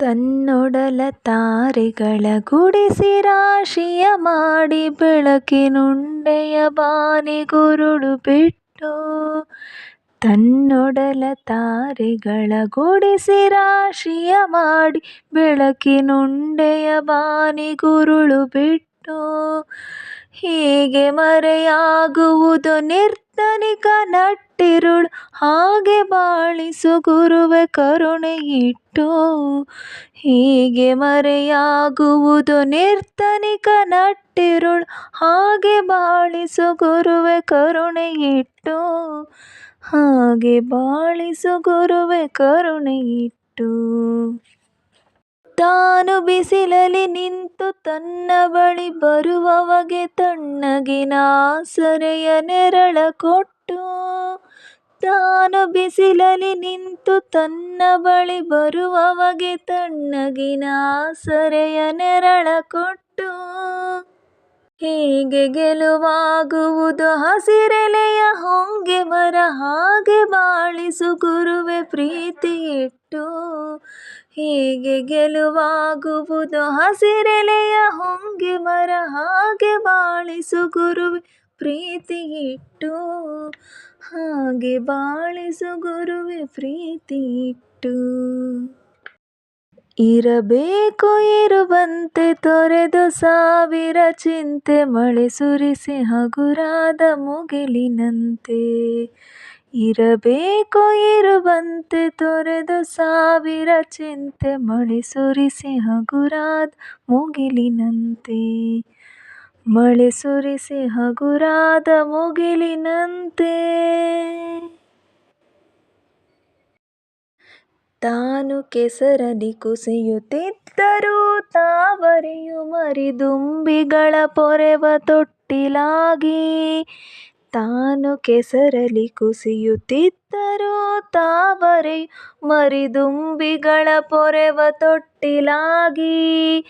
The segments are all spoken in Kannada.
ತನ್ನೊಡಲ ತಾರೆಗಳ ಗುಡಿಸಿ ರಾಶಿಯ ಮಾಡಿ ಬೆಳಕಿನುಂಡೆಯ ಬಾನಿಗುರುಳು ಬಿಟ್ಟು, ತನ್ನೊಡಲ ತಾರೆಗಳ ಗುಡಿಸಿ ರಾಶಿಯ ಮಾಡಿ ಬೆಳಕಿನುಂಡೆಯ ಬಾನಿಗುರುಳು ಬಿಟ್ಟು, ಹೀಗೆ ಮರೆಯಾಗುವುದು ನಿರ್ಧನಿಕ ನಟ್ಟಿರುಳ್, ಹಾಗೆ ಬಾಳಿಸು ಗುರುವೆ ಕರುಣೆ ಇಟ್ಟು ಹೀಗೆ ಮರೆಯಾಗುವುದು ನಿರ್ತನಿಕ ನಟ್ಟಿರುಳ್, ಹಾಗೆ ಬಾಳಿಸು ಗುರುವೆ ಕರುಣೆ ಇಟ್ಟು ಹಾಗೆ ಬಾಳಿಸು ಗುರುವೆ ಕರುಣೆ ಇಟ್ಟು ತಾನು ಬಿಸಿಲಲ್ಲಿ ನಿಂತು ತನ್ನ ಬಳಿ ಬರುವವಗೆ ತಣ್ಣಗಿನ ಆಸರೆಯ ನೆರಳ ಕೊಟ್ಟು, ತಾನು ಬಿಸಿಲಲ್ಲಿ ನಿಂತು ತನ್ನ ಬಳಿ ಬರುವವಗೆ ತಣ್ಣಗಿನ ಆಸರೆಯ ನೆರಳ ಕೊಟ್ಟು, ಹೀಗೆ ಗೆಲುವಾಗುವುದು ಹಸಿರೆಲೆಯ ಹೊಂಗೆ ಮರ ಹಾಗೆ ಬಾಳಿಸು ಗುರುವೆ ಪ್ರೀತಿ ಇಟ್ಟು ಹೀಗೆ ಗೆಲುವಾಗುವುದು ಹಸಿರೆಲೆಯ ಹೊಂಗೆ ಮರ ಹಾಗೆ ಬಾಳಿಸು ಗುರುವೆ ಪ್ರೀತಿ ಇಟ್ಟು ಹಾಗೆ ಬಾಳಿಸು ಗುರುವೆ ಪ್ರೀತಿ ಇಟ್ಟು ಇರಬೇಕು ಇರುವಂತೆ ತೊರೆದು ಸಾವಿರ ಚಿಂತೆ ಮಳೆ ಸುರಿಸಿ ಹಗುರಾದ ಮುಗಿಲಿನಂತೆ. ಇರಬೇಕು ಇರುವಂತೆ ತೊರೆದು ಸಾವಿರ ಚಿಂತೆ ಮಳೆ ಸುರಿಸಿ ಹಗುರಾದ ಮುಗಿಲಿನಂತೆ. ಮಳೆ ಸುರಿಸಿ ಹಗುರಾದ ಮುಗಿಲಿನಂತೆ. ತಾನು ಕೆಸರಲ್ಲಿ ಕುಸಿಯುತ್ತಿದ್ದರೂ ತಾವರೆಯು ಮರಿದುಂಬಿಗಳ ಪೊರೆವ ತೊಟ್ಟಿಲಾಗಿ ತಾನು ಕೆಸರಲಿ ಕುಸಿಯುತ್ತಿದ್ದರೂ ತಾವರೆ ಮರಿದುಂಬಿಗಳ ಪೊರೆವ ತೊಟ್ಟಿಲಾಗಿ.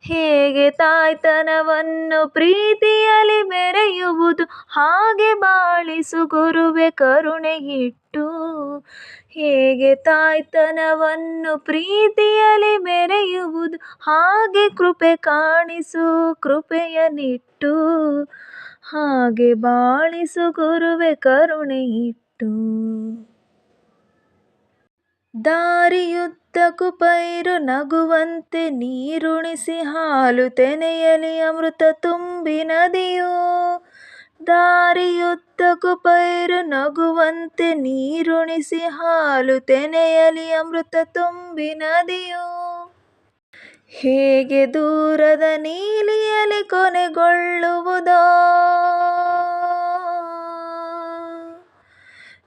ಹೇಗೆ ತಾಯ್ತನವನ್ನು ಪ್ರೀತಿಯಲ್ಲಿ ಮೆರೆಯುವುದು, ಹಾಗೆ ಬಾಳಿಸು ಗುರುವೆ ಕರುಣೆ ಇಟ್ಟು ಹೇಗೆ ತಾಯ್ತನವನ್ನು ಪ್ರೀತಿಯಲ್ಲಿ ಮೆರೆಯುವುದು, ಹಾಗೆ ಕೃಪೆ ಕಾಣಿಸು, ಕೃಪೆಯನ್ನಿಟ್ಟು. ಹಾಗೆ ಬಾಳಿಸು ಗುರುವೆ ಕರುಣೆ ಇಟ್ಟು ದಾರಿಯುದ್ದಕ್ಕೂ ಪೈರು ನಗುವಂತೆ ನೀರುಣಿಸಿ ಹಾಲು ತೆನೆಯಲಿ ಅಮೃತ ತುಂಬಿ ನದಿಯು. ದಾರಿಯುದ್ದಕ್ಕೂ ಪೈರು ನಗುವಂತೆ ನೀರುಣಿಸಿ ಹಾಲು ತೆನೆಯಲಿ ಅಮೃತ ತುಂಬಿ ನದಿಯು. ಹೇಗೆ ದೂರದ ನೀಲಿಯಲ್ಲಿ ಕೊನೆಗೊಳ್ಳುವುದೋ.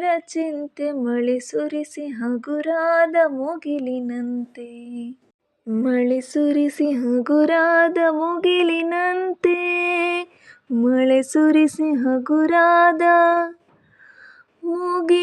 ಸಾವಿರ ಚಿಂತೆ ಮಳೆ ಸುರಿಸಿ ಹಗುರಾದ ಮುಗಿಲಿನಂತೆ. ಮಳೆ ಸುರಿಸಿ ಹಗುರಾದ ಮುಗಿಲಿನಂತೆ. ಮಳೆ ಸುರಿಸಿ ಹಗುರಾದ ಮುಗಿಲಿನ